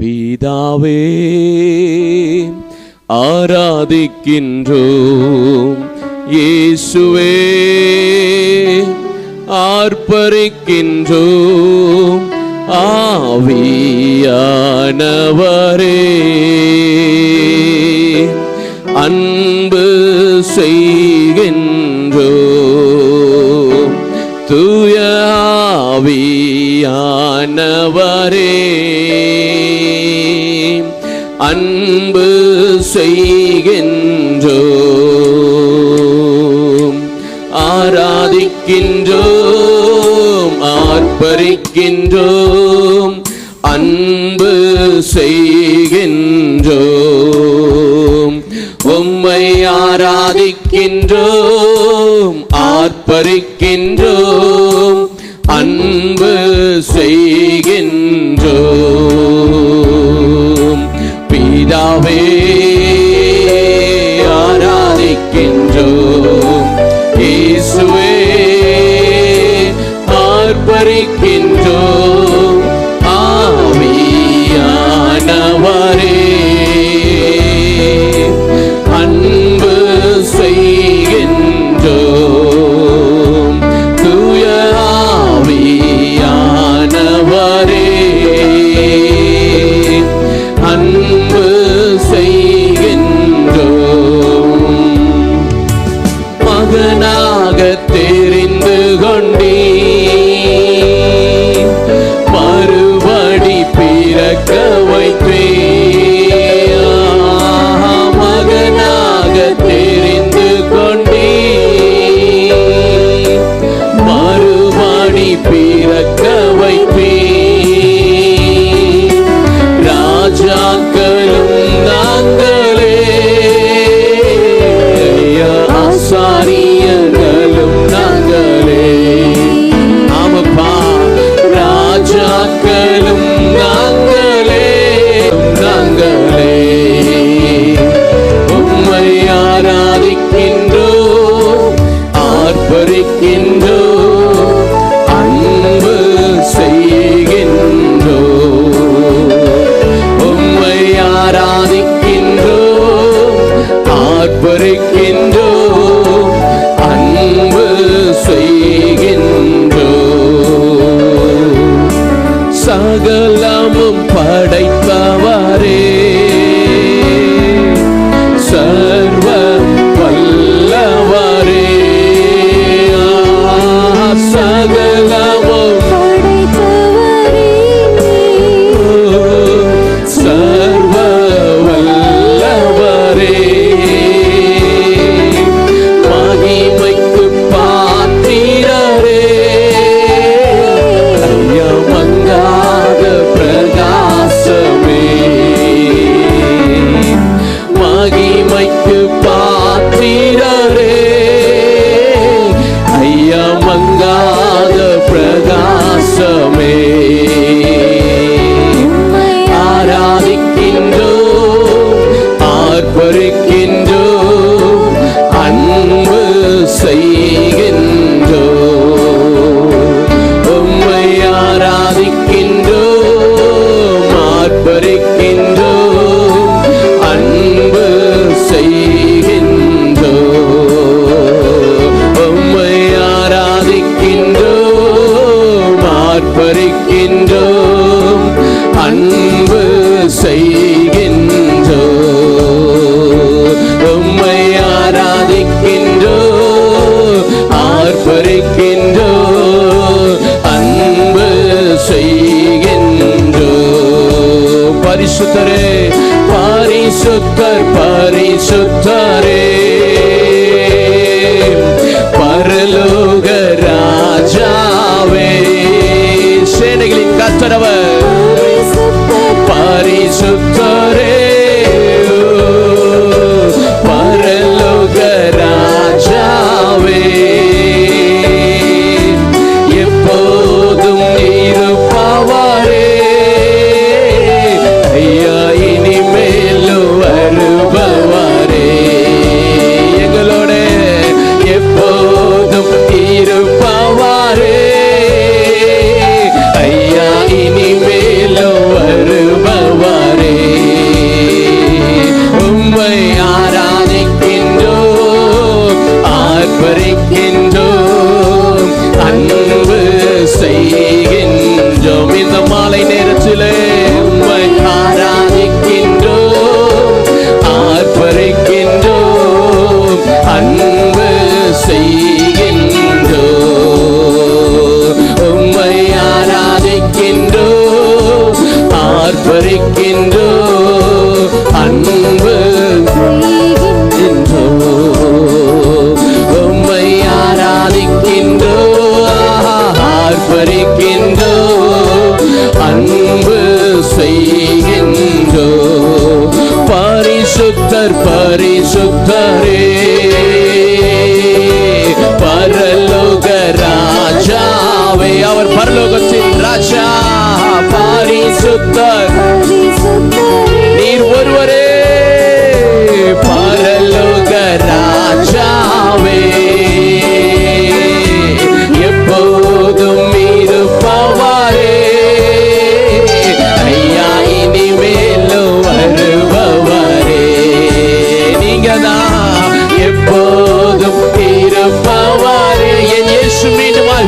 பிதாவே ஆராதிக்கின்றோம். இயேசுவே ஆர்ப்பரிக்கின்றோம். ஆவியானவரே அன்பு செய்கின்றோம். தூயாவியானவரே செய்கின்றோம். ஆராதிக்கின்றோம் ஆர்ப்பரிக்கின்றோம் அன்பு செய்கின்றோம். உம்மை ஆராதிக்கின்றோம். எங்களுக்கு பாத்திரரே. ஐயா மங்காத பிரகாசமே ஆராதிக்கின்றோ ஆர்ப்பரிக்கின்ற பரிசுத்தரே பரலோக ராஜாவே. சேனைகளின் கத்தரவர்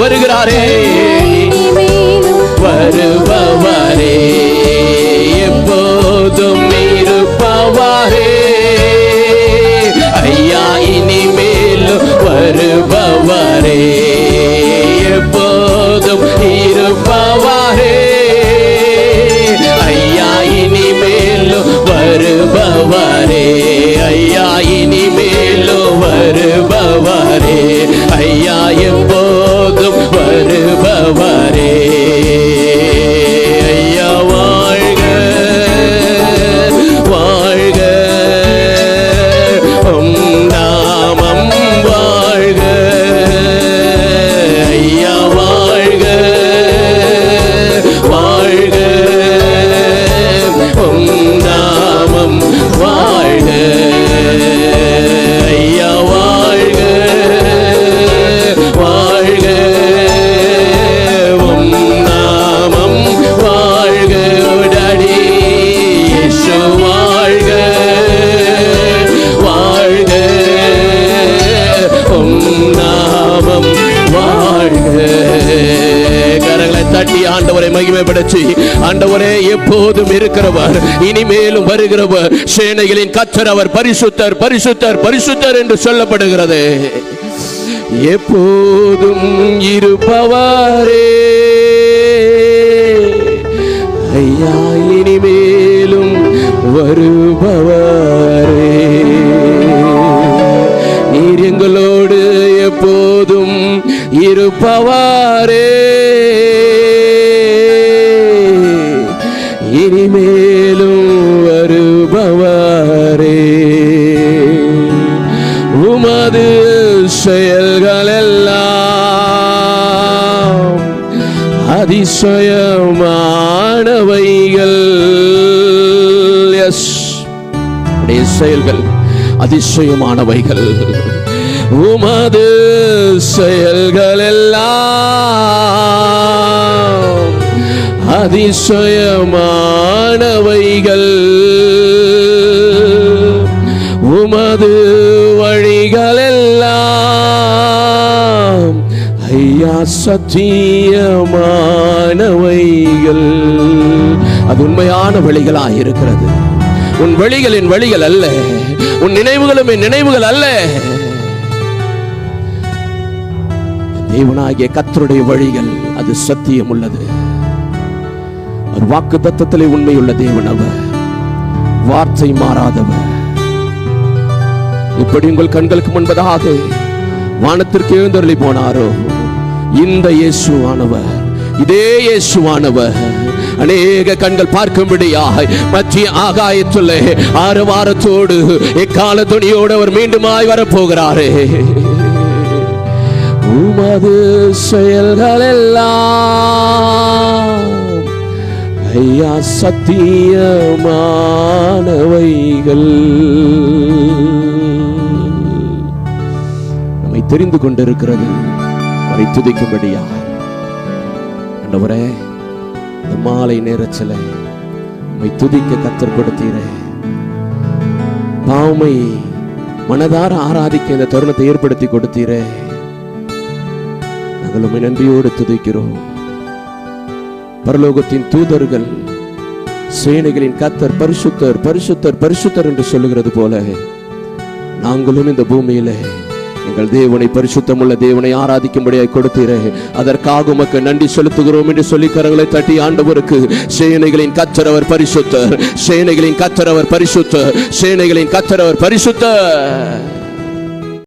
வருகிறாரே. வருபவரே எப்போதும் ஆண்டவரை மகிமைப்படுத்தி ஆண்டவரே எப்போதும் இருக்கிறவர் இனிமேலும் வருகிறவர். சேனைகளின் கச்சர் அவர் பரிசுத்தர் பரிசுத்தர் பரிசுத்தர் என்று சொல்லப்படுகிறது. எப்போதும் இருப்பவாரே. ஐயா இனிமேலும் வருபவாரே. நீர் எங்களோடு எப்போதும் இருப்பவாரே. அதிசயமானவைகள். எஸ் உடைய செயல்கள் அதிசயமானவைகள். உமது செயல்கள் எல்லாம் அதிசயமானவைகள். உமது வழிகள் எல்லாம் ஐயா சத்தியமானவைகள் அது உண்மையான வழிகளாக இருக்கிறது. உன் வழிகளின் வழிகள் அல்ல. உன் நினைவுகளும் என் நினைவுகள் அல்ல. தேவனாகிய கத்தருடைய வழிகள் அது சத்தியம் உள்ளது. ஒரு வாக்கு தத்தத்திலே உண்மையுள்ள தேவன் அவர். வார்த்தை மாறாதவர். இப்படி உங்கள் கண்களுக்கு முன்பதாக வானத்திற்கு எழுந்தருளி போனாரோ? இந்த இயேசுவானவர் இதே இயேசுவானவர். அநேக கண்கள் பார்க்கும்படியாய் மத்திய ஆகாயத்துள்ளே ஆறு வாரத்தோடு எக்கால துணியோடு அவர் மீண்டுமாய் வரப்போகிறாரே. உமது செயல்கள் எல்லாம் ஐயா சத்தியமானவைகள். நம்மை தெரிந்து கொண்டிருக்கிறது அவரை துதிக்கும்படியா ஆண்டவரே இந்த மாலை நேரத்தில் உண்மை துதிக்க கத்தர் கொடுத்தீரே. பாவமை மனதார ஆராதிக்க இந்த தருணத்தை ஏற்படுத்தி கொடுத்தீரே. நாங்கள் உண்மை நன்றியோடு துதிக்கிறோம். பரலோகத்தின் தூதர்கள் சேனைகளின் கத்தர் பரிசுத்தர் பரிசுத்தர் பரிசுத்தர் என்று சொல்லுகிறது போல நாங்களும் இந்த பூமியில எங்கள் தேவனை பரிசுத்தமுள்ள தேவனை ஆராதிக்கும்படியாய் கொடுத்தீரே. அதற்காக உமக்கு நன்றி செலுத்துகிறோம் என்று சொல்லி கரங்களை தட்டி ஆண்டவருக்கு சேனைகளின் கத்தரவர் பரிசுத்தர். சேனைகளின் கத்தரவர் பரிசுத்தர். சேனைகளின் கத்தரவர் பரிசுத்தர்.